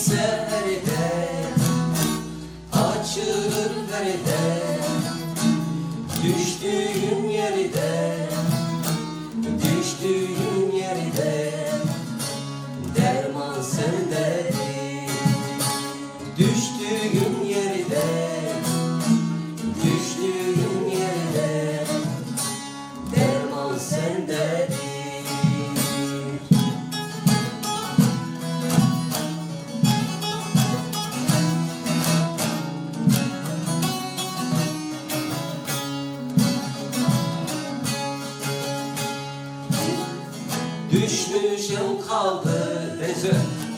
seferde Açılır perde Düştü Düşmüşüm kaldı bezim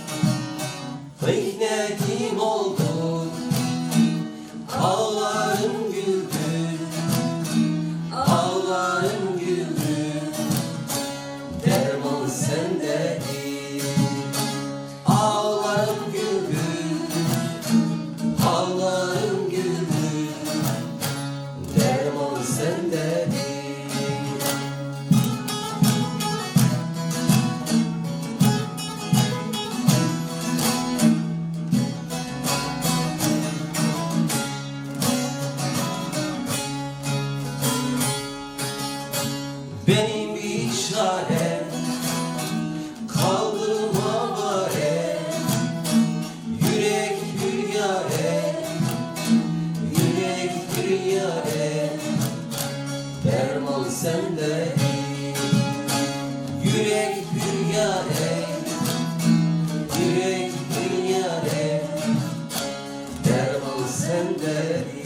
Benim bir çarem Kaldım avare Yürek bir yare Yürek bir yare. Derman sende Yürek bir yare Yürek bir yare. Derman sende